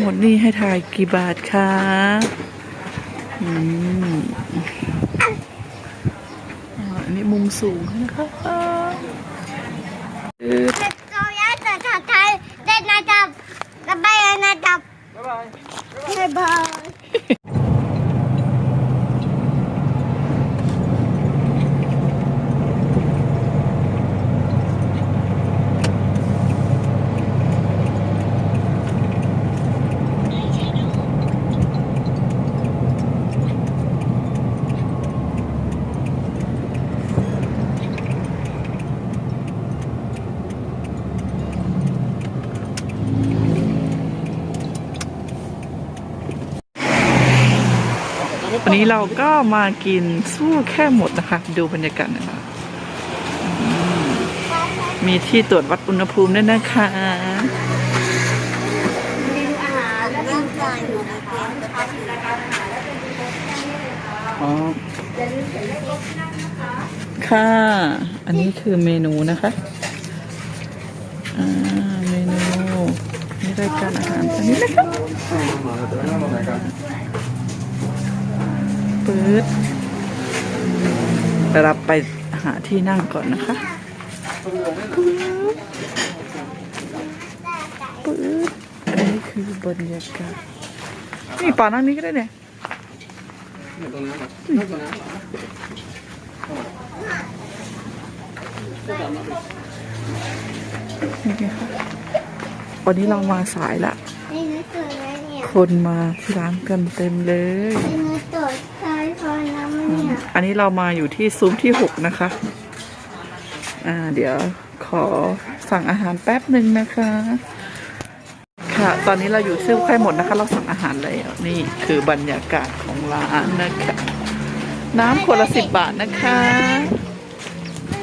หมดนี่ให้ทายกี่บาทคะอืมอันนี้มุมสูงนะคะอ่าอึ๊ดเราอยากจะถ่ายได้นะจับกระบายนะจับบ๊ายบาย วันนี้เราก็มากินสู้แค่หมดนะคะ ดูบรรยากาศนะคะมีที่ตรวจวัดอุณหภูมิด้วยนะคะอาหารแล้วก็จานอยู่ในเกมอ๋อค่ะ อันนี้คือเมนูนะคะเมนูนี่รายการอาหารอันนี้นะคะ ปื๊ดเดี๋ยวเราไปหาที่นั่งก่อนนะคะปื๊ดอันนี้คือบรรยากาศนี่ป่านั่งนี้ก็ได้เนี่ยนี่ไงคะวันนี้เรามาสายละนี่นึกตัวแล้วเนี่ยคนมาที่ร้านกันเต็มเลย อันนี้เรามาอยู่ที่ซุ้มที่หกนะคะ อ่า เดี๋ยวขอสั่งอาหารแป๊บหนึ่งนะคะ ค่ะ ตอนนี้เราอยู่ซื้อใกล้หมดนะคะ เราสั่งอาหารแล้วนี่คือบรรยากาศของร้านนะคะ น้ำขวดละสิบบาทนะคะ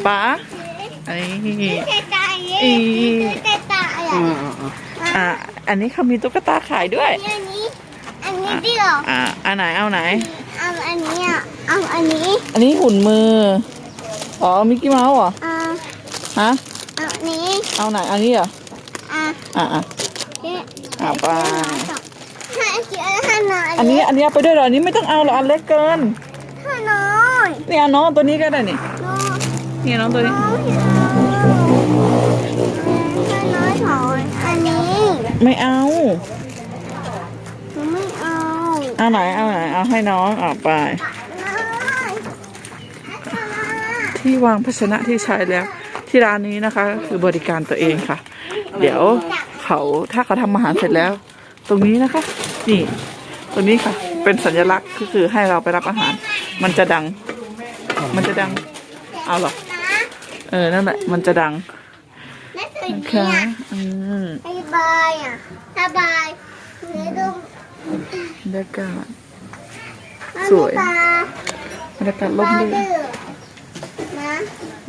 ป๋าไอ้เจ๊ตาอีเจ๊ตาอะอ่าอันนี้เขามีตุ๊กตาขายด้วย อันนี้ อันนี้เดียวอ่าอันไหนเอาไหน เอาอันนี้อะ เอาอันนี้อันนี้หุ่นมือ อ๋อ มิกกี้เมาส์เหรออ่าฮะ เอาอันนี้เอาไหน อันนี้เหรอ อ่าอ่าอ่าเจ๊อ่าไปถ้าอันนี้ถ้าน้อยอันนี้ อันนี้เอาไปด้วยเหรอ อันนี้ไม่ต้องเอาหรอก อันเล็กเกินถ้าน้อยนี่เอาน้องตัวนี้ก็ได้นี่น้อยนี่น้องตัวนี้ น้อยถ้าน้อยถอยอันนี้ไม่เอา หนูไม่เอา เอาไหน เอาไหน เอาให้น้องเอาไป น้อยถ้าน้อย ที่วางภาชนะที่ใช้แล้ว ที่ร้านนี้นะคะ คือบริการตัวเองค่ะ เดี๋ยวเขาถ้าเขาทำอาหารเสร็จแล้ว ตรงนี้นะคะนี่ตรงนี้ค่ะ เป็นสัญลักษณ์ก็คือให้เราไปรับอาหาร มันจะดัง มันจะดังเอาเหรอนะเออนั่นแหละมันจะดังแม่ตื่นนะเนีคะยอืมสบายอะสบายหนูดูบรรยากาศมันสวยปลาบรรยากาศปร่มลารื่นดื้ อนะ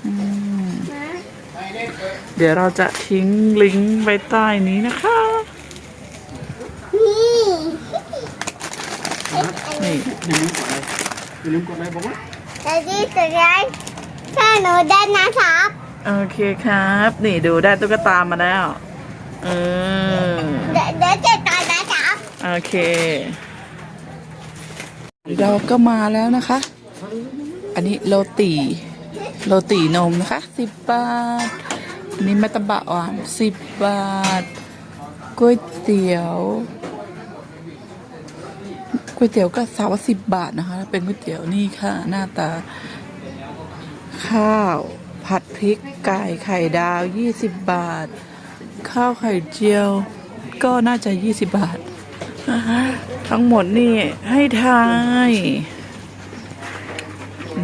อืมนะเดี๋ยวเราจะทิ้งลิงก์ไว้ใต้นี้นะคะ นี่นี่อย่าลืมกดไลค์บอกว่าแต่ที่สุดท้ายถ้าหนูได้นะครับ โอเคครับ นี่ดูได้ตุ๊กตามาแล้วเออเดี๋ยวเดี๋ยวจะตายนะครับ โอเค เราก็มาแล้วนะคะ อันนี้โรตี โรตีนมนะคะสิบบาทนนี้แมตตบะอ่อนสิบบาทก๋วยเตี๋ยวก๋วยเตี๋ยวก็สาวสิบบาทนะคะ เป็นก๋วยเตี๋ยวนี่ค่ะ หน้าตา ข้าว ผัดพริกไก่ไข่ดาวยี่สิบบาท ข้าวไข่เจียว ก็น่าจะยี่สิบบาท ทั้งหมดนี่ให้ทาย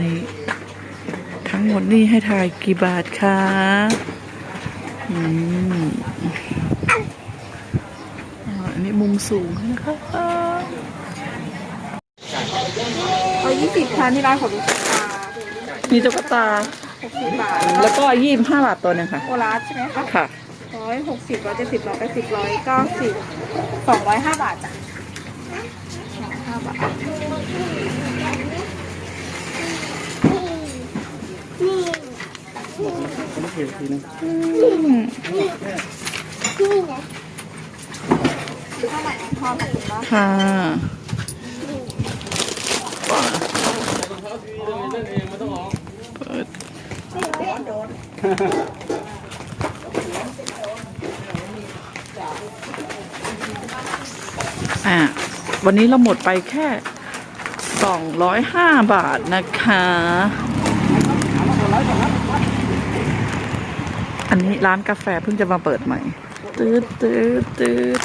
นี่ งหมดนี่ให้ทายกี่บาทคะอืมอ่าอันนี้มุมสูงนะคะเอายี่สิบค่ะที่ร้านของลูกค้ามีตุ๊กตา หกสิบบาทแล้วก็ยี่สิบห้าบาทตัวหนึงค่ะ โอลาสใช่ไหมคะค่ะ ร้อยหกสิบร้อยเจ็ดสิบร้อยแปดสิบร้อยเก้าสิบสองร้อยห้าบาทจ้ะสองร้อยห้าบาท นี่ผมไม่เห็นทีนึงนี่นะซื้อข้าวใหม่พอขอบคุณมากค่ะเปิดอะวันนี้เราหมดไปแค่ 205 บาทนะคะ อันนี้ร้านกาแฟเพิ่งจะมาเปิดใหม่ตืดตืดตืด